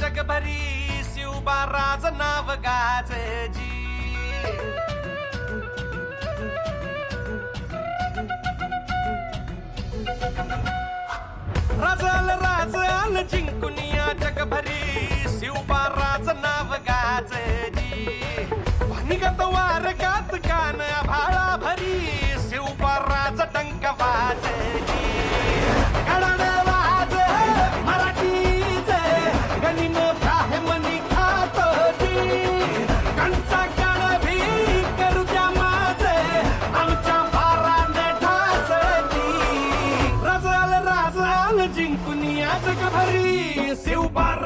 जगभरी शिवबाराज नाव गाजजी राजाल राजाल जिंकुनिया जिंकून जगभरी शिवबाराज नाव गाजजी भानिगत जिंकून या जगभरी शिवबाराच नाव